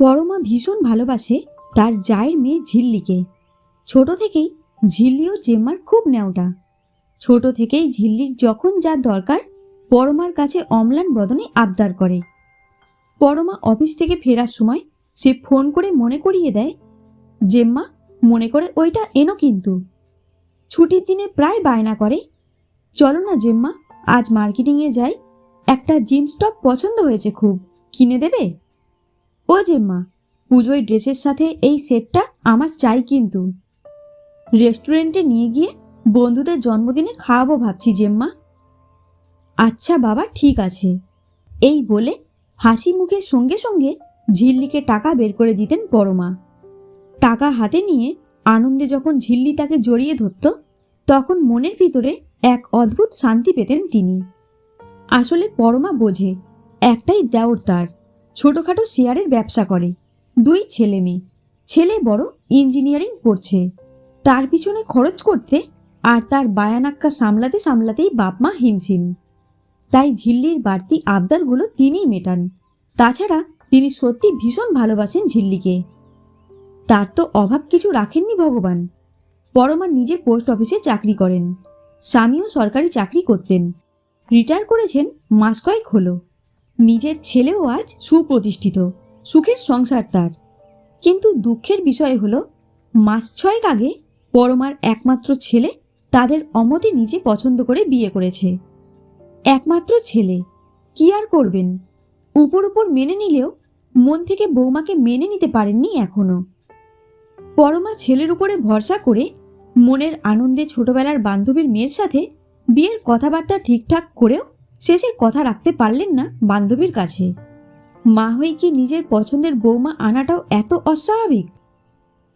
পরমা ভীষণ ভালোবাসে তার জায়ের মেয়ে ঝিল্লিকে। ছোট থেকেই ঝিল্লিও জেম্মার খুব নেওটা ছোট থেকেই ঝিল্লির যখন যা দরকার পরমার কাছে অম্লান বদনে আবদার করে। পরমা অফিস থেকে ফেরার সময় সে ফোন করে মনে করিয়ে দেয়, জেম্মা, মনে করে ওইটা এনো কিন্তু। ছুটির দিনে প্রায় বায়না করে। চলো না জেম্মা, আজ মার্কেটিংয়ে যাই। একটা জিন্স টপ পছন্দ হয়েছে খুব। কিনে দেবে? ও জেম্মা, পুজোয় ড্রেসের সাথে এই সেটটা আমার চাই কিন্তু। রেস্টুরেন্টে নিয়ে গিয়ে বন্ধুদের জন্মদিনে খাওয়াবো ভাবছি জেম্মা। আচ্ছা বাবা, ঠিক আছে। এই বলে হাসি মুখের সঙ্গে সঙ্গে ঝিল্লিকে টাকা বের করে দিতেন পরমা। টাকা হাতে নিয়ে আনন্দে যখন ঝিল্লি তাকে জড়িয়ে ধরত, তখন মনের ভিতরে এক অদ্ভুত শান্তি পেতেন তিনি। আসলে পরমা বোঝে, একটাই দেওর তার। ছোটোখাটো শেয়ারের ব্যবসা করে। দুই ছেলে মেয়ে। ছেলে বড় ইঞ্জিনিয়ারিং পড়ছে। তার পিছনে খরচ করতে আর তার বায়ানাক্কা সামলাতে সামলাতেই বাপ মা হিমশিম। তাই ঝিল্লির বাড়তি আবদারগুলো তিনিই মেটান। তাছাড়া তিনি সত্যি ভীষণ ভালোবাসেন ঝিল্লিকে। তার তো অভাব কিছু রাখেননি ভগবান। পরমা নিজের পোস্ট অফিসে চাকরি করেন। স্বামীও সরকারি চাকরি করতেন। রিটায়ার করেছেন মাস কয়েক হলো। নিজের ছেলেও আজ সুপ্রতিষ্ঠিত, সুখের সংসার তার। কিন্তু দুঃখের বিষয় হলো, মাস ছয়েক আগে পরমার একমাত্র ছেলে তাদের অমতে নিজে পছন্দ করে বিয়ে করেছে। একমাত্র ছেলে, কি আর করবেন? উপর উপর মেনে নিলেও মন থেকে বৌমাকে মেনে নিতে পারেননি এখনও। পরমা ছেলের উপরে ভরসা করে মনের আনন্দে ছোটবেলার বান্ধবীর মেয়ের সাথে বিয়ের কথাবার্তা ঠিকঠাক করেও শেষে কথা রাখতে পারলেন না বান্ধবীর কাছে। মা হয়ে কি নিজের পছন্দের বৌমা আনাটাও এত অস্বাভাবিক?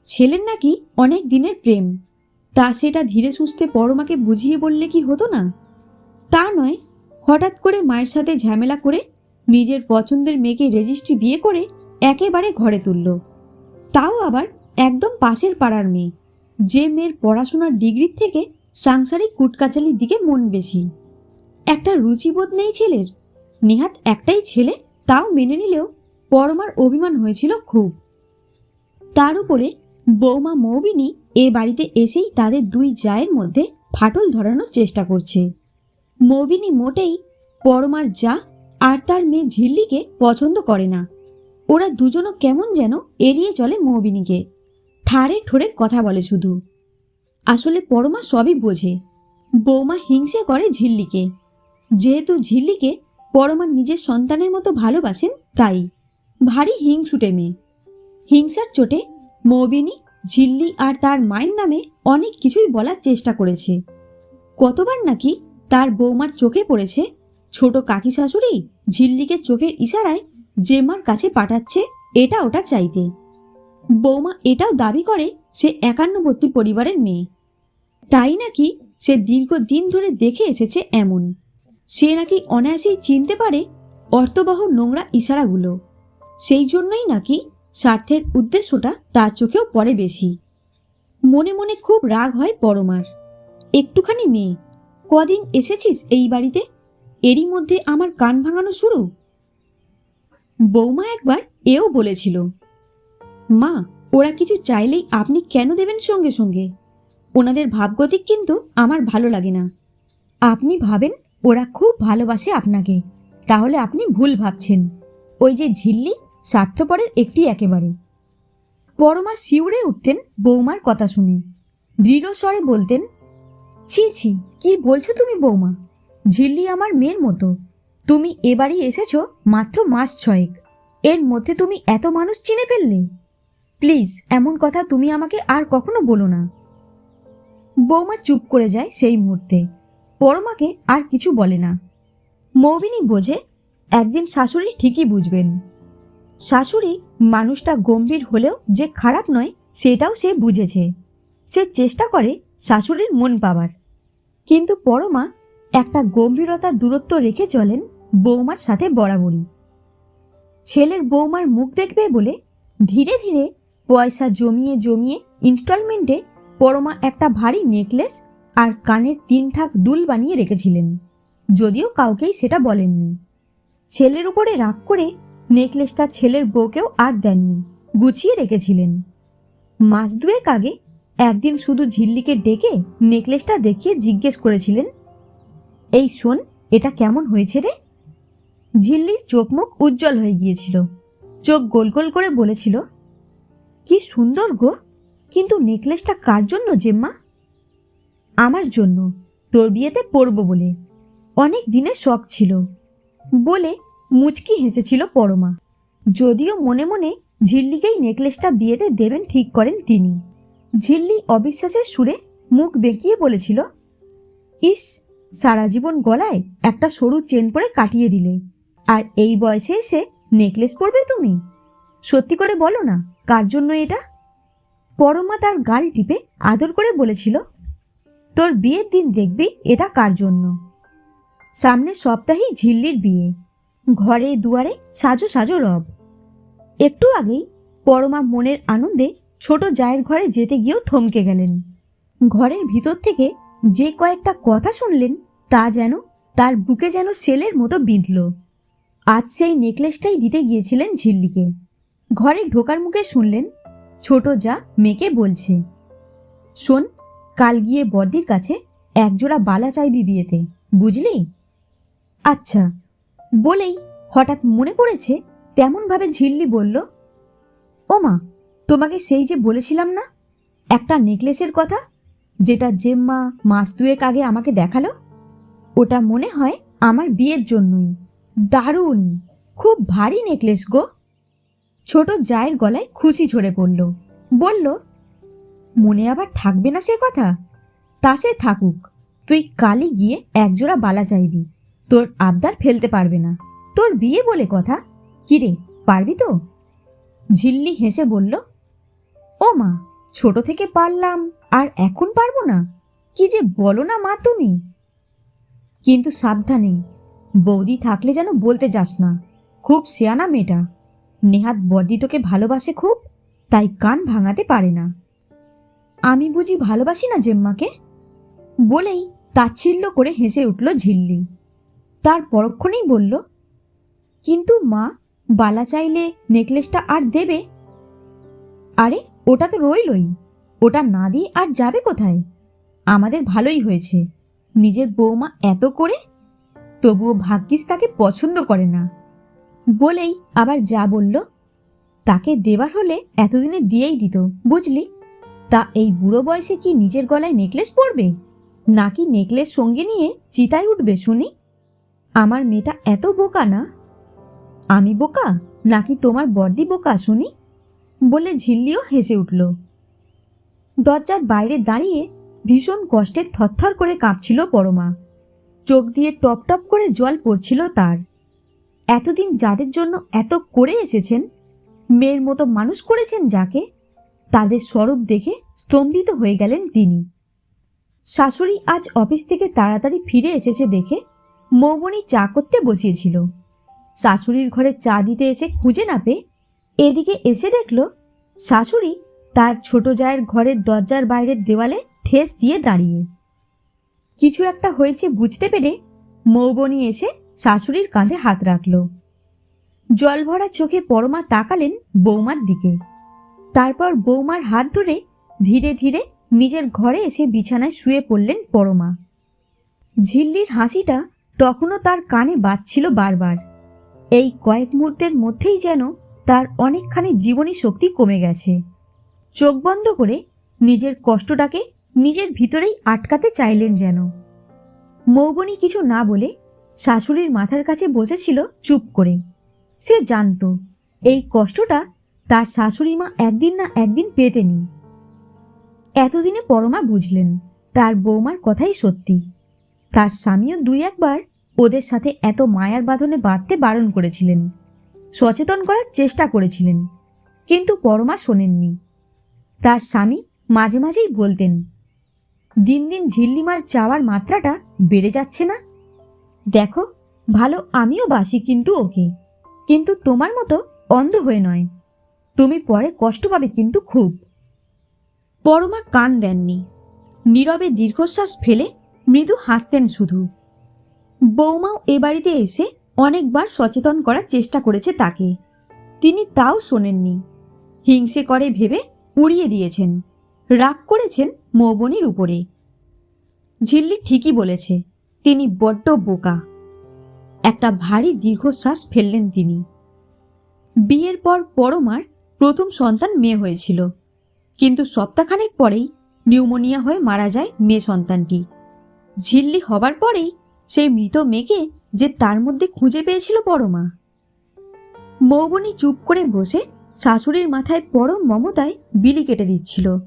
ছেলের নাকি অনেক দিনের প্রেম। তা সেটা ধীরে সুস্থে পরমাকে বুঝিয়ে বললে কি হতো না? তা নয়, হঠাৎ করে মায়ের সাথে ঝামেলা করে নিজের পছন্দের মেয়েকে রেজিস্ট্রি বিয়ে করে একেবারে ঘরে তুলল। তাও আবার একদম পাশের পাড়ার মেয়ে। যে মেয়ের পড়াশোনার ডিগ্রির থেকে সাংসারিক কুটকাচালির দিকে মন বেশি। একটা রুচিবোধ নেই ছেলের। নেহাত একটাই ছেলে, তাও মেনে নিলেও পরমার অভিমান হয়েছিল খুব। তার উপরে বৌমা মৌবিনী এ বাড়িতে এসেই তাদের দুই জায়ের মধ্যে ফাটল ধরানোর চেষ্টা করছে। মৌবিনী মোটেই পরমার যা আর তার মেয়ে ঝিল্লিকে পছন্দ করে না। ওরা দুজনও কেমন যেন এড়িয়ে চলে মৌবিনীকে। ঠাড়ে ঠোরে কথা বলে শুধু। আসলে পরমা সবই বোঝে। বৌমা হিংসে করে ঝিল্লিকে। যেহেতু ঝিল্লিকে পরমা নিজের সন্তানের মতো ভালোবাসেন, তাই ভারী হিংসুটে মেয়ে। হিংসার চোটে মৌবিনী, ঝিল্লি আর তার মায়ের নামে অনেক কিছুই বলার চেষ্টা করেছে। কতবার নাকি তার বৌমার চোখে পড়েছে, ছোট কাকি শাশুড়ি ঝিল্লিকে চোখের ইশারায় জেমার কাছে পাঠাচ্ছে, এটা ওটা চাইতে। বৌমা এটাও দাবি করে সে একান্নবর্তী পরিবারের মেয়ে। তাই নাকি সে দীর্ঘদিন ধরে দেখে এসেছে এমন। সে নাকি অনায়াসেই চিনতে পারে অর্থবহ নোংরা ইশারাগুলো। সেই জন্যই নাকি স্বার্থের উদ্দেশ্যটা তার চোখেও পড়ে বেশি। মনে মনে খুব রাগ হয় পরমার। একটুখানি মেয়ে, কদিন এসেছিস এই বাড়িতে? এরই মধ্যে আমার কান ভাঙানো শুরু? বৌমা একবার এও বলেছিল, মা, ওরা কিছু চাইলেই আপনি কেন দেবেন সঙ্গে সঙ্গে? ওনাদের ভাবগতিক কিন্তু আমার ভালো লাগে না। আপনি ভাবেন ওরা খুব ভালোবাসে আপনাকে। তাহলে আপনি ভুল ভাবছেন। ওই যে ঝিল্লি, স্বার্থপরের একটি একেবারে। পরমা শিউরে উঠতেন বৌমার কথা শুনে। দৃঢ় স্বরে বলতেন, ছি ছি, কি বলছো তুমি বৌমা? ঝিল্লি আমার মেয়ের মতো। তুমি এবারই এসেছ মাত্র মাস ছয়েক। এর মধ্যে তুমি এত মানুষ চিনে ফেললে। প্লিজ, এমন কথা তুমি আমাকে আর কখনো বলো না। বৌমা চুপ করে যায় সেই মুহূর্তে। পরমাকে আর কিছু বলে না। মৌবিনী বোঝে, একদিন শাশুড়ি ঠিকই বুঝবেন। শাশুড়ি মানুষটা গম্ভীর হলেও যে খারাপ নয়, সেটাও সে বুঝেছে। সে চেষ্টা করে শাশুড়ির মন পাবার কিন্তু পরমা একটা গম্ভীরতার দূরত্ব রেখে চলেন বৌমার সাথে বরাবরই। ছেলের বৌমার মুখ দেখবে বলে ধীরে ধীরে পয়সা জমিয়ে জমিয়ে ইনস্টলমেন্টে পরমা একটা ভারী নেকলেস আর কানের তিন থাক দুল বানিয়ে রেখেছিলেন, যদিও কাউকেই সেটা বলেননি। ছেলের উপরে রাগ করে নেকলেসটা ছেলের বউকেও আর দেননি, গুছিয়ে রেখেছিলেন। মাস দুয়েক আগে একদিন শুধু ঝিল্লিকে ডেকে নেকলেসটা দেখিয়ে জিজ্ঞেস করেছিলেন, এই শোন, এটা কেমন হয়েছে রে? ঝিল্লির চোখ মুখ উজ্জ্বল হয়ে গিয়েছিল, চোখ গোল গোল করে বলেছিল, কি সুন্দর গো, কিন্তু নেকলেসটা কার জন্য জেম্মা? আমার জন্য তোর বিয়েতে পরব বলে। অনেক দিনের শখ ছিল বলে মুচকি হেসেছিল পরমা। যদিও মনে মনে ঝিল্লিকেই নেকলেসটা বিয়েতে দেবেন ঠিক করেন তিনি। ঝিল্লি অবিশ্বাসের সুরে মুখ বেঁকিয়ে বলেছিল, ইস, সারা জীবন গলায় একটা সরু চেন পরে কাটিয়ে দিলে, আর এই বয়সে এসে নেকলেস পরবে তুমি? সত্যি করে বলো না, কার জন্য এটা? পরমা তার গাল টিপে আদর করে বলেছিল তোর বিয়ের দিন দেখবি এটা কার জন্য? সামনের সপ্তাহেই ঝিল্লির বিয়ে। ঘরে দুয়ারে সাজো সাজো রব। একটু আগেই পরমা মনের আনন্দে ছোট জায়ের ঘরে যেতে গিয়েও থমকে গেলেন। ঘরের ভিতর থেকে যে কয়েকটা কথা শুনলেন, তা যেন তার বুকে যেন সেলের মতো বিঁধল। আজ সেই নেকলেসটাই দিতে গিয়েছিলেন ঝিল্লিকে। ঘরে ঢোকার মুখে শুনলেন, ছোট যা মেয়েকে বলছে। শোন কাল গিয়ে বর্দির কাছে একজোড়া বালা চাইবি বিয়েতে বুঝলি? আচ্ছা বলেই হঠাৎ মনে পড়েছে তেমনভাবে ঝিল্লি বলল ও মা তোমাকে সেই যে বলেছিলাম না? একটা নেকলেসের কথা, যেটা জেম্মা মাস দুয়েক আগে আমাকে দেখাল? ওটা মনে হয় আমার বিয়ের জন্যই। দারুণ! খুব ভারী নেকলেস গো। ছোট জায়ের গলায় খুশি ঝরে পড়ল। বলল মনে আবার থাকবে না সে কথা? তা সে থাকুক। তুই কালই গিয়ে একজোড়া বালা চাইবি। তোর আবদার ফেলতে পারবে না। তোর বিয়ে বলে কথা? কিরে পারবি তো? ঝিল্লি হেসে বলল, ও মা, ছোট থেকে পারলাম, আর এখন পারব না? কি যে বলো না মা তুমি? কিন্তু সাবধানে, বৌদি থাকলে যেন বলতে যাস না। খুব শেয়ানা মেয়েটা। নেহাত বর্দি তোকে ভালোবাসে খুব, তাই কান ভাঙাতে পারে না। আমি বুঝি ভালোবাসি না জেম্মাকে? বলেই তাচ্ছিল্য করে হেসে উঠল ঝিল্লি। তার পরক্ষণেই বলল, কিন্তু মা, বালা চাইলে নেকলেসটা আর দেবে? আরে, ওটা তো রইলই। ওটা না দিয়ে আর যাবে কোথায়? আমাদের ভালোই হয়েছে। নিজের বৌমা এত করে? তবুও ভাগ্যিস তাকে পছন্দ করে না। বলেই আবার যা বলল, তাকে দেবার হলে এতদিনে দিয়েই দিত, বুঝলি? তা এই বুড়ো বয়সে কি নিজের গলায় নেকলেস পরবে? নাকি নেকলেস সঙ্গে নিয়ে চিতায় উঠবে, শুনি? আমার মেয়েটা এত বোকা না? আমি বোকা? নাকি তোমার বর্দি বোকা, শুনি? বলে ঝিল্লিও হেসে উঠল। দরজার বাইরে দাঁড়িয়ে ভীষণ কষ্টে থরথর করে কাঁপছিল পরমা। চোখ দিয়ে টপ টপ করে জল পড়ছিল তার। এতদিন যাদের জন্য এত করে এসেছেন? মেয়ের মতো মানুষ করেছেন যাকে? তাদের স্বরূপ দেখে স্তম্ভিত হয়ে গেলেন তিনি। শাশুড়ি আজ অফিস থেকে তাড়াতাড়ি ফিরে এসেছে দেখে মৌবনি চা করতে বসিয়েছিল। শাশুড়ির ঘরে চা দিতে এসে খুঁজে না পেয়ে এদিকে এসে দেখল শাশুড়ি তার ছোট জায়ের ঘরের দরজার বাইরের দেওয়ালে ঠেস দিয়ে দাঁড়িয়ে। কিছু একটা হয়েছে বুঝতে পেরে মৌবনি এসে শাশুড়ির কাঁধে হাত রাখল। জল ভরা চোখে পরমা তাকালেন বৌমার দিকে। তারপর বৌমার হাত ধরে ধীরে ধীরে নিজের ঘরে এসে বিছানায় শুয়ে পড়লেন পরমা। ঝিল্লির হাসিটা তখনও তার কানে বাজছিল বারবার। এই কয়েক মুহূর্তের মধ্যেই যেন তার অনেকখানি জীবনী শক্তি কমে গেছে। চোখ বন্ধ করে নিজের কষ্টটাকে নিজের ভিতরেই আটকাতে চাইলেন যেন। মৌবনি কিছু না বলে শাশুড়ির মাথার কাছে বসেছিল চুপ করে। সে জানতো, এই কষ্টটা তার শাশুড়ি মা একদিন না একদিন পেতেনি এতদিনে পরমা বুঝলেন, তার বৌমার কথাই সত্যি। তার স্বামীও দুই একবার ওদের সাথে এত মায়ার বাঁধনে বাঁধতে বারণ করেছিলেন, সচেতন করার চেষ্টা করেছিলেন, কিন্তু পরমা শোনেননি। তার স্বামী মাঝে মাঝেই বলতেন, দিন দিন ঝিল্লিমার চাওয়ার মাত্রাটা বেড়ে যাচ্ছে না? দেখো, ভালো আমিও বাসি কিন্তু ওকে, কিন্তু তোমার মতো অন্ধ হয়ে নয়। তুমি পরে কষ্ট পাবে কিন্তু খুব। পরমা কান দেননি। নীরবে দীর্ঘশ্বাস ফেলে মৃদু হাসতেন শুধু। বৌমাও এ বাড়িতে এসে অনেকবার সচেতন করার চেষ্টা করেছে তাকে। তিনি তাও শোনেননি। হিংসে করে ভেবে উড়িয়ে দিয়েছেন। রাগ করেছেন মৌবনির উপরে। ঝিল্লি ঠিকই বলেছে, তিনি বড্ড বোকা। একটা ভারী দীর্ঘশ্বাস ফেললেন তিনি। বিয়ের পর পরমার প্রথম সন্তান মেয়ে হয়েছিল। কিন্তু সপ্তাহখানেক পরেই নিউমোনিয়া হয়ে মারা যায় মেয়ে সন্তানটি। ঝিল্লি হবার পরেই সেই মৃত মেয়েকে যে তার মধ্যে খুঁজে পেয়েছিল পরমা। মৌবনি চুপ করে বসে শাশুড়ির মাথায় পরম মমতায় বিলি কেটে দিচ্ছিল।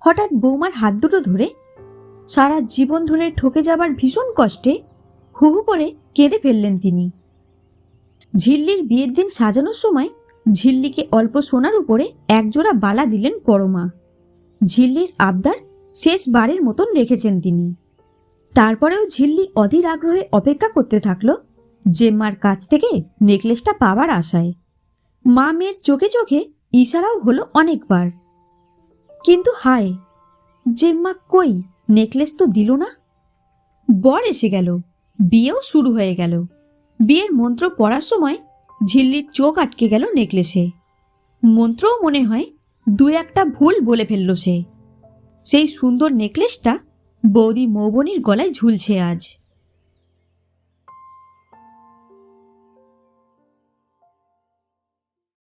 হঠাৎ বৌমার হাত দুটো ধরে সারা জীবন ধরে ঠকে যাবার ভীষণ কষ্টে হু হু করে কেঁদে ফেললেন তিনি। ঝিল্লির বিয়ের দিন সাজানোর সময় ঝিল্লিকে অল্প সোনার উপরে একজোড়া বালা দিলেন পরমা। ঝিল্লির আবদার শেষবারের মতন রেখেছেন তিনি। তারপরেও ঝিল্লি অধীর আগ্রহে অপেক্ষা করতে থাকল জেম্মার কাছ থেকে নেকলেসটা পাওয়ার আশায়। মা মেয়ের চোখে চোখে ইশারাও হলো অনেকবার। কিন্তু হায় জেম্মা কই, নেকলেস তো দিল না। বর এসে গেল, বিয়েও শুরু হয়ে গেল। বিয়ের মন্ত্র পড়ার সময় ঝিল্লির চোখ আটকে গেল নেকলেসে। মন্ত্রও মনে হয় দু একটা ভুল বলে ফেলল সে। সেই সুন্দর নেকলেসটা বৌদি মৌবনির গলায় ঝুলছে আজ।